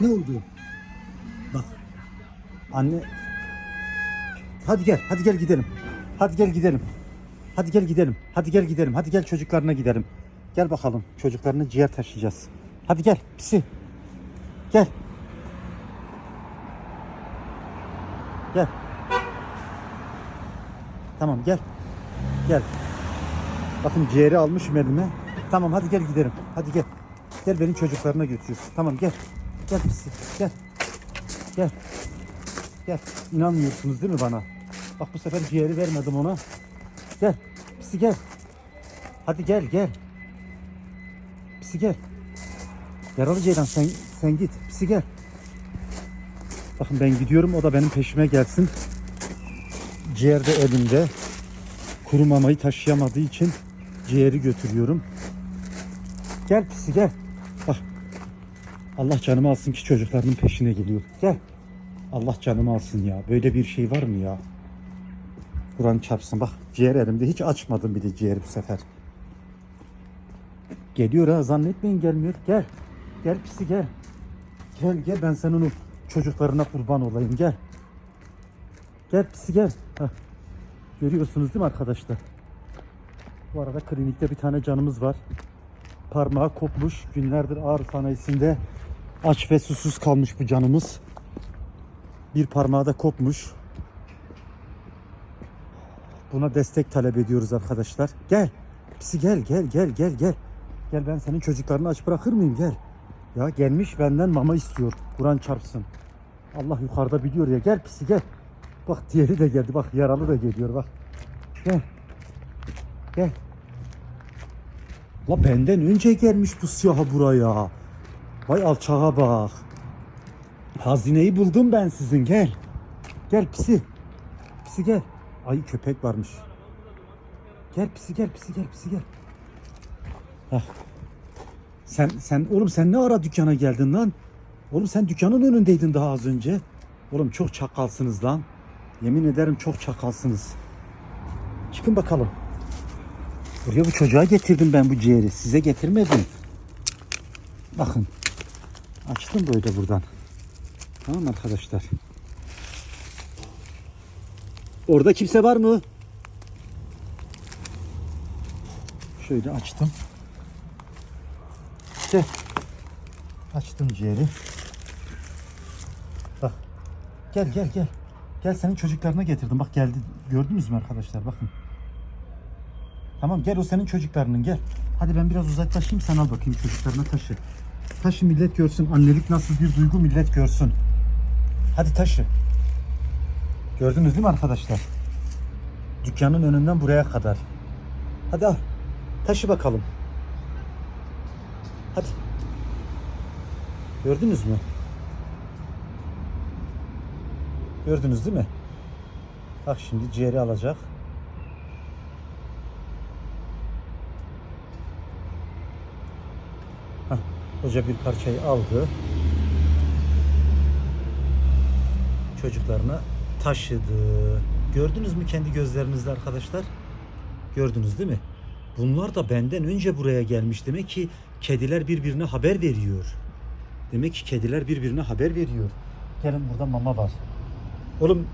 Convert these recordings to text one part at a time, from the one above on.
Ne oldu? Bak. Anne. Hadi gel, hadi gel gidelim. Hadi gel gidelim. Hadi gel gidelim. Hadi gel gidelim. Hadi gel çocuklarına gidelim. Gel bakalım. Çocuklarını ciğer taşıyacağız. Hadi gel pisi. Gel. Gel. Tamam gel. Gel. Bakın ciğeri almışım elime. Tamam hadi gel gidelim. Hadi gel. Gel benim çocuklarına götürüyorsun. Tamam gel. Gel pisi. Gel. Gel. Gel. İnanmıyorsunuz değil mi bana? Bak bu sefer ciğeri vermedim ona. Gel. Pisi gel. Hadi gel gel. Pisi gel. Yaralı Ceylan sen sen git. Pisi gel. Bakın ben gidiyorum o da benim peşime gelsin. Ciğer de elimde. Kuru mamayı taşıyamadığı için ciğeri götürüyorum. Gel pisi gel. Allah canımı alsın ki çocuklarının peşine geliyor. Gel. Allah canımı alsın ya. Böyle bir şey var mı ya? Kur'an çarpsın. Bak ciğer elimde. Hiç açmadım bir de ciğeri bu sefer. Geliyor ha zannetmeyin gelmiyor. Gel. Gel pisi gel. Gel gel ben senin o çocuklarına kurban olayım gel. Gel pisi gel. Hah. Görüyorsunuz değil mi arkadaşlar? Bu arada klinikte bir tane canımız var. Parmağı kopmuş. Günlerdir ağrı sanayisinde aç ve susuz kalmış bu canımız. Bir parmağı da kopmuş. Buna destek talep ediyoruz arkadaşlar. Gel. Pisi gel gel gel gel gel. Gel ben senin çocuklarını aç bırakır mıyım gel. Ya gelmiş benden mama istiyor. Kur'an çarpsın. Allah yukarıda biliyor ya. Gel pisi gel. Bak diğeri de geldi. Bak yaralı da geliyor bak. Gel. Gel. La benden önce gelmiş bu siyaha buraya. Vay alçağa bak. Hazineyi buldum ben sizin gel. Gel pisi. Pisi gel. Ay köpek varmış. Gel pisi gel pisi gel pisi gel. Hah. Sen sen oğlum sen ne ara dükkana geldin lan? Oğlum sen dükkanın önündeydin daha az önce. Oğlum çok çakalsınız lan. Yemin ederim çok çakalsınız. Çıkın bakalım. Buraya bu çocuğa getirdim ben bu ciğeri. Size getirmedim. Bakın. Açtım böyle buradan. Tamam arkadaşlar? Orada kimse var mı? Şöyle açtım. İşte açtım ciğeri. Bak. Gel gel gel. Gel senin çocuklarına getirdim. Bak geldi. Gördünüz mü arkadaşlar? Bakın. Tamam gel o senin çocuklarının gel. Hadi ben biraz uzaklaşayım sen al bakayım çocuklarına taşı. Taşı millet görsün. Annelik nasıl bir duygu millet görsün. Hadi taşı. Gördünüz değil mi arkadaşlar? Dükkanın önünden buraya kadar. Hadi al. Taşı bakalım. Hadi. Gördünüz mü? Gördünüz değil mi? Bak şimdi ciğeri alacak. Hoca bir parçayı aldı. Çocuklarına taşıdı. Gördünüz mü kendi gözlerinizle arkadaşlar? Gördünüz değil mi? Bunlar da benden önce buraya gelmiş. Demek ki kediler birbirine haber veriyor. Demek ki kediler birbirine haber veriyor. Gelin burada mama var. Oğlum,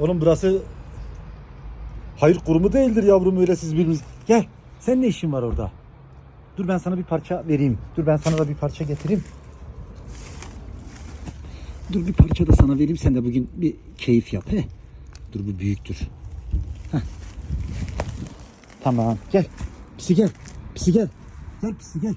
oğlum burası hayır kurumu değildir yavrum öyle siz birbiriniz. Gel. Sen ne işin var orada? Dur ben sana bir parça vereyim. Dur ben sana da bir parça getireyim. Dur bir parça da sana vereyim sen de bugün bir keyif yap he. Dur bu büyüktür. Heh. Tamam gel. Pisi gel. Pisi gel. Gel pisi gel.